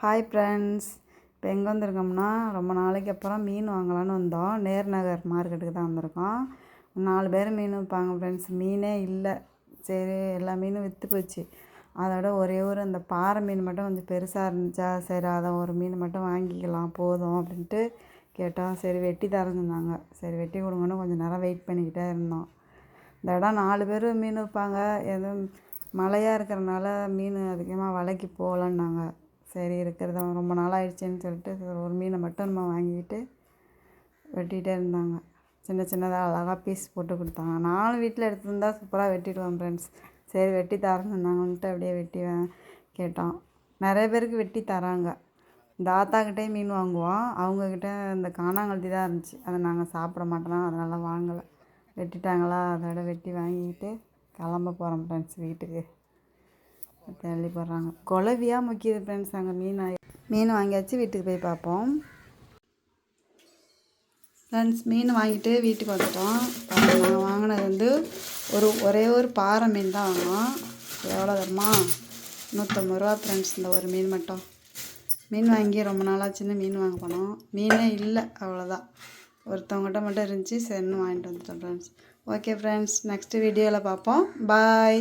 Hi friends இப்போ எங்கே வந்திருக்கோம்னா ரொம்ப நாளைக்கு அப்புறம் மீன் வாங்கலான்னு வந்தோம். நேர் நகர் மார்க்கெட்டுக்கு தான் வந்திருக்கோம். நாலு பேர் மீன் விற்பாங்க ஃப்ரெண்ட்ஸ் மீனே இல்லை. சரி எல்லா மீனும் விற்று போச்சு. அதோட ஒரே ஒரு அந்த பாறை மீன் மட்டும் கொஞ்சம் பெருசாக இருந்துச்சா? சரி அதை ஒரு மீன் மட்டும் வாங்கிக்கலாம் போதும் அப்படின்ட்டு கேட்டோம். சரி வெட்டி தரேன்னு சொன்னாங்க. சரி வெட்டி கொடுங்கன்னு கொஞ்சம் நேரம் வெயிட் பண்ணிக்கிட்டே இருந்தோம். இந்த இடம் நாலு பேர் மீன் விற்பாங்க. எதுவும் மழையாக இருக்கிறனால மீன் அதிகமாக வலைக்கு போகலன்னாங்க. சரி இருக்கிறத ரொம்ப நாள் ஆயிடுச்சுன்னு சொல்லிட்டு ஒரு மீனை மட்டும் நம்ம வாங்கிக்கிட்டு வெட்டிகிட்டே இருந்தாங்க. சின்ன சின்னதாக அழகாக பீஸ் போட்டு கொடுத்தாங்க. நானும் வீட்டில் எடுத்துருந்தா சூப்பராக வெட்டிடுவேன் ஃப்ரெண்ட்ஸ் சரி வெட்டி தரேன்னு சொன்னாங்கன்ட்டு அப்படியே வெட்டி கேட்டோம் நிறைய பேருக்கு வெட்டி தராங்க. இந்த ஆத்தாக்கிட்டே மீன் வாங்குவோம் அவங்கக்கிட்ட இந்த காணாங்கழுத்தி தான் இருந்துச்சு. அதை நாங்கள் சாப்பிட மாட்டோம். அதனால் வாங்கலை. வெட்டிட்டாங்களா? அதோட வெட்டி வாங்கிக்கிட்டு கிளம்ப போகிறோம் ஃப்ரெண்ட்ஸ் வீட்டுக்கு. தள்ளி போடுறாங்க குலவியாக முக்கியது ஃப்ரெண்ட்ஸ் அங்கே மீன் மீன் வாங்கியாச்சு வீட்டுக்கு போய் பார்ப்போம். ஃப்ரெண்ட்ஸ் மீன் வாங்கிட்டு வீட்டுக்கு வந்துட்டோம். நாங்கள் வாங்கினது வந்து ஒரு ஒரே ஒரு பாறை மீன் தான் வாங்கினோம். எவ்வளோ தருமா நூற்றம்பது ரூபா ஃப்ரெண்ட்ஸ் இந்த ஒரு மீன் மட்டும். மீன் வாங்கி ரொம்ப நாளாச்சுன்னு மீன் வாங்க போனோம். மீனே இல்லை அவ்வளோதான். ஒருத்தவங்ககிட்ட மட்டும் இருந்துச்சு சரின்னு வாங்கிட்டு வந்துட்டோம் ஃப்ரெண்ட்ஸ் ஓகே ஃப்ரெண்ட்ஸ் நெக்ஸ்ட் வீடியோவில் பார்ப்போம். பாய்